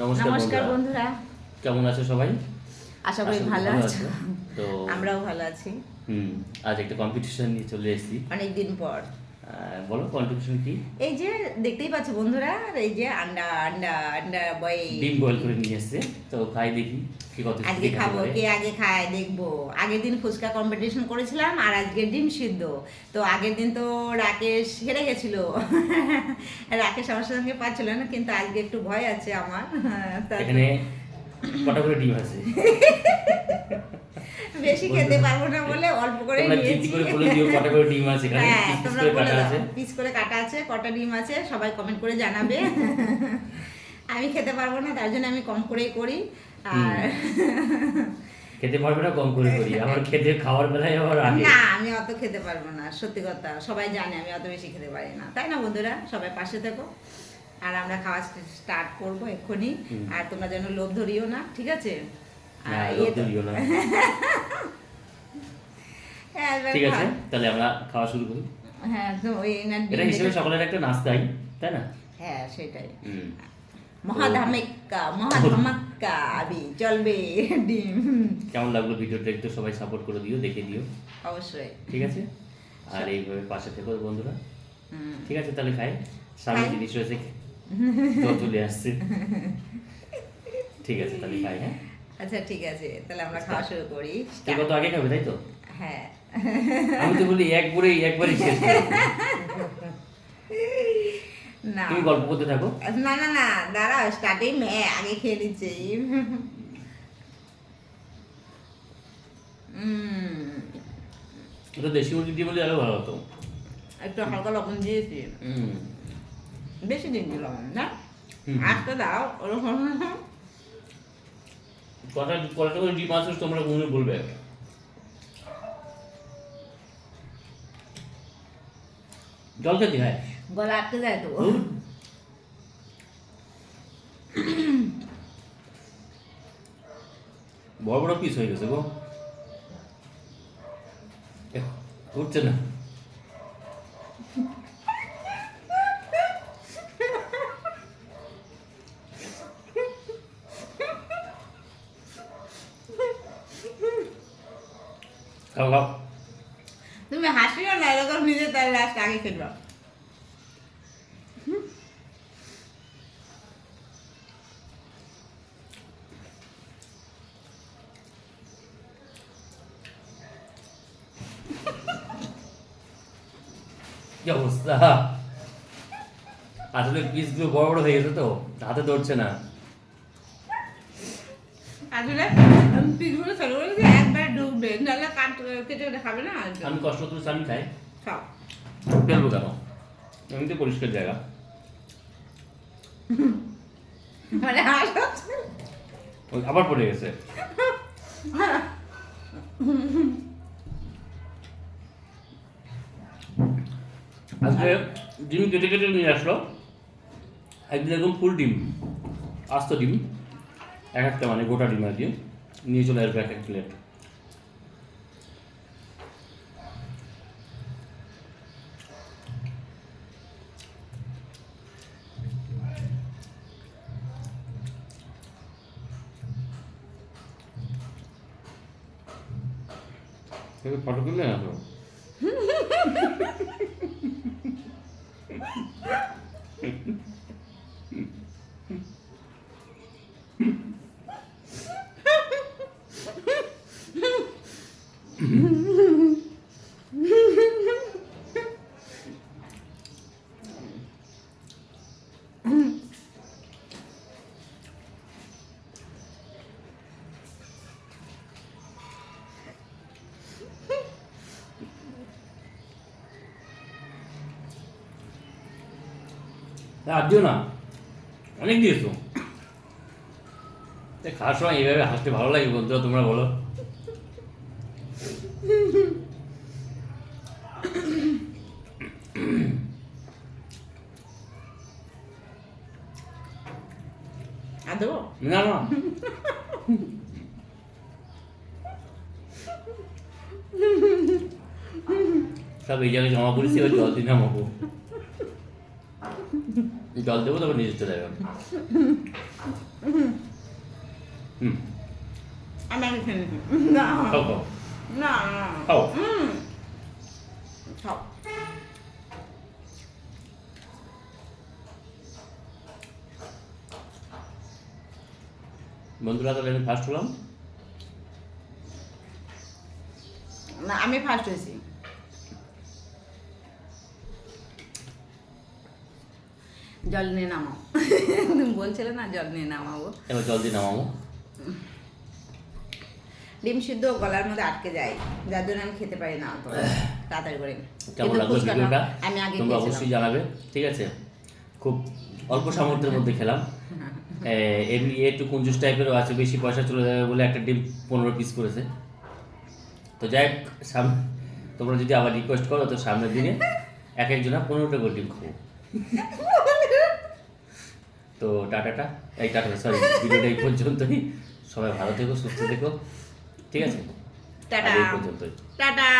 নমস্কার বন্ধুরা। কেমন আছো সবাই? আশা করি ভালো আছো। তো আমরাও ভালো আছি। হুম আজ একটা কম্পিটিশন নিয়ে চলে এসেছি। অনেকদিন পর। বলো কম্পিটিশন কি? এই যে দেখতেই পাচ্ছ বন্ধুরা এই যে আন্ডা আন্ডা আন্ডা বয় ডিম বয়েল করে নিয়ে এসছে। তো খাই দেখি কি কত আজকে খাব কে আগে খায় দেখব। আগের দিন ফুচকা কম্পিটিশন করেছিলাম আর আজকে ডিম সিদ্ধ। তো আগের দিন তো রাকেশ হেরে গেছিল। রাকেশ আমার সঙ্গে পাচ্ছিল না কিন্তু আজকে একটু ভয় আছে আমার। এখানে কটা করে ডিম আছে? বেশি খেতে পারব না বলে অল্প করে নিয়েছি। করে বলে দিও কটা করে ডিম আছে এখানে হ্যাঁ পিস পিস করে কাটা আছে? পিস করে কাটা আছে কটা ডিম আছে সবাই কমেন্ট করে জানাবে। আমি খেতে পারব না তার জন্য আমি কম করেই করি। আর খেতে পারবে না কম করে করি। আবার খেতে খাওয়ার বেলায় আবার আগে। না আমি অত খেতে পারব না সত্যি কথা। সবাই জানে আমি অত বেশি খেতে পারি না। তাই না বন্ধুরা? সবাই পাশে থেকো। আর আমরা খাওয়া স্টার্ট করব এক্ষুনি। আর তোমরা যেন লোভ ধরিও না ঠিক আছে? আর ইয়ে হ্যাঁ, ঠিক আছে তাহলে আমরা খাওয়া শুরু করি। হ্যাঁ তো এটা হিসেবে সকলের একটা নাস্তাই তাই না? হ্যাঁ সেটাই। হুম। মহাধামিকা মহাধামাক্কা আবি চলবে ডিম। কেমন লাগল ভিডিওটা একটু সবাই সাপোর্ট করে দিও দেখে দিও। অবশ্যই। ঠিক আছে? আর এইভাবে পাশে থেকো বন্ধুরা। হুম। ঠিক আছে তাহলে খাই। সামনে জিনিস রয়েছে তো চলে আসছে। ঠিক আছে তাহলে খাই হ্যাঁ? আচ্ছা ঠিক আছে তাহলে আমরা খাওয়া শুরু করি। কে কত আগে খাবে তাই তো? হ্যাঁ। আমি তো বলি একবারেই একবারই শেষ না। তুমি গল্প করতে থাকো। না না না দাঁড়াও স্টার্টিং আগে খেয়ে নিচ্ছে। উম, এটা দেশি মুরগি দিয়ে বলে আরও ভালো হতো। একটু হালকা লবণ দিয়েছি। বেশি দিন লবণ না। আজকে দাও ওরকম। কটা কটা করে ডিম আছে তোমরা মনে বলবে জল খেতে হয়? গলা আটকে যায় তো। বড় বড় পিস হয়ে গেছে গো। উঠছে না। খাও। তুমি হাসিও না এরকম নিজে তার লাস্ট আগে খেলবা। কি অবস্থা? আসলে পিসগুলো বড় বড় হয়ে গেছে তো হাতে ধরছে না। আসলে পিসগুলো কাট খাবে না আমি কষ্ট করে আমি খাই। খাও। ফেলব কেন? এমনিতে পরিষ্কার জায়গা। মানে ওই আবার পড়ে গেছে। আজকে ডিম কেটে কেটে নিয়ে আসলো। একদিন একদম ফুল ডিম আস্ত ডিম। এক একটা মানে গোটা ডিম আর কি। নিয়ে চলে আসবে এক এক প্লেট ফটো তুললে না তো আর দিও না। অনেক দিয়েছ। খাওয়ার সময় এইভাবে হাসতে ভালো লাগে বন্ধুরা তোমরা বলো। না না। সব এই জায়গায় জমা করেছি এবার জল দিয়ে নামাবো। জল দেবো তারপর নিজে চলে যাবে। হুম। আমি খেয়ে না না না। হুম। খাও। বন্ধুরা তাহলে আমি ফার্স্ট হলাম। না আমি ফার্স্ট হয়েছি। জল নিয়ে নামাও। তুমি বলছিলে না জল নিয়ে নামাবো। এবার জল দিয়ে নামাবো? ডিম সিদ্ধ গলার মধ্যে আটকে যায়। যার জন্য আমি খেতে পারি না অত তাড়াতাড়ি করে। কেমন লাগল ভিডিওটা? আমি আগে তোমরা অবশ্যই জানাবে ঠিক আছে? খুব অল্প সামর্থ্যের মধ্যে খেলাম। এমনি একটু কুঞ্জুস টাইপেরও আছে বেশি পয়সা চলে যাবে বলে একটা ডিম পনেরো পিস করেছে। তো যাই হোক, সাম তোমরা যদি আবার রিকোয়েস্ট করো তো সামনের দিনে এক একজনা পনেরোটা করে ডিম খাব। তো টাটাটা এই টাটা সরি ভিডিওটা এই পর্যন্তই। সবাই ভালো থেকো সুস্থ থেকো। ঠিক আছে? টাটা। এই পর্যন্তই। টাটা।